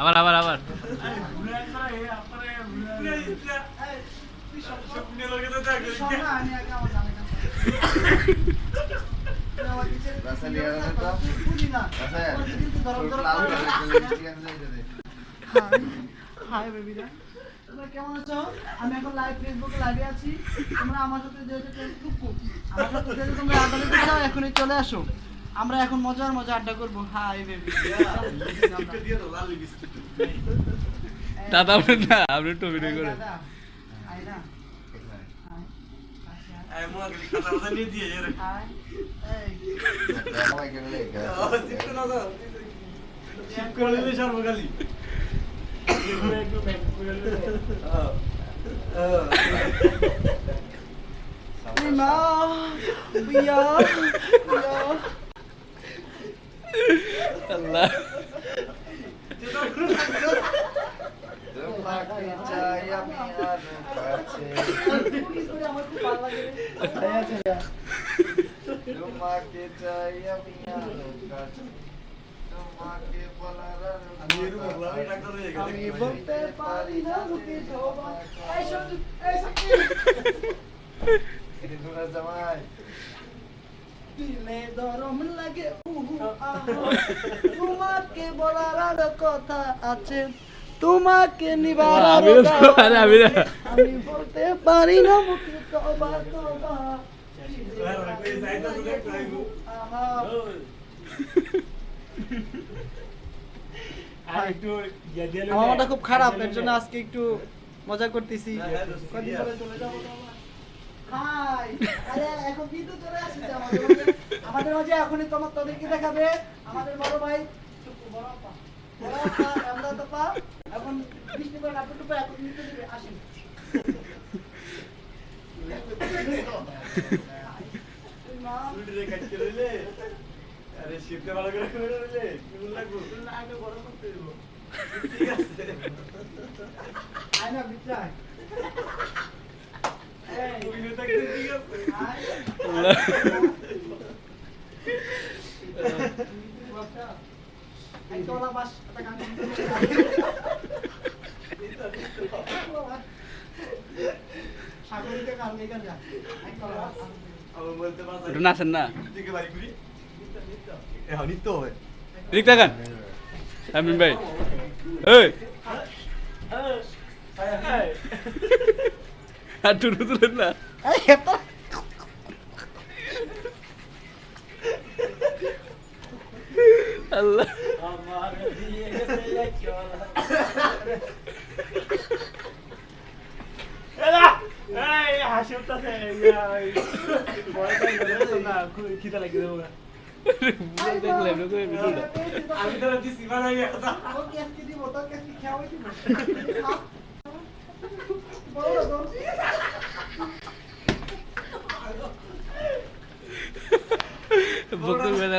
আবার আবার আবার। কেমন আছো? আমি এখন লাইভ আছি। তোমরা আমার সাথে যে যে টুকু আমার সাথে যে যে তোমরা দিতে চাও এখনই চলে আসো। আমরা এখন মজার মজা আড্ডা করব। হাই বেবি দাদা আপনি না আপনি টপি টপি করে আই না হাই হাই মা আল্লাহ আমার খুব ভালো লাগে তোমাকে বলার আর কথা আছে। তোমাকে নিবার আরও আমি বলতে পারি না মুখে তবা তবা আহা আমার খুব খারাপ এর জন্য আজকে একটু মজা করতেছি। হাই। আরে এখন কিন্তু চলে আসছে আমাদের আমাদের মাঝে এখনই তোমার তোদেরকে দেখাবে। আমাদের বড় ভাই বড় আপা। বড় আপা আমরা তো পা এখন বৃষ্টি করে কাপড় টুপে এখন নিতে দেবে আসেন। আরে শিবকে ভালো করে করে দিলে কেমন লাগবে? আগে বড় করতে দেব। আয় না বিচ্ছা আল্লাহ Ay, toda la vas atacando. Sagarika কাল মেঘা যা আই তোলা আমার বলতে পারছ একটু নাচেন না দিকে বাড়ি করি এখন নিত্য হবে এদিক তাকান আমিন ভাই এই আর টুটু তুলেন না আল্লাহ আমার দিয়ে গেছে চলা দেখলাম না। করে ভিডিওটা আমি তো দিছি বানাই কথা তো কেসকি দিব তো কেসকি খাওয়াই দিব বড় তো বকতে পেরে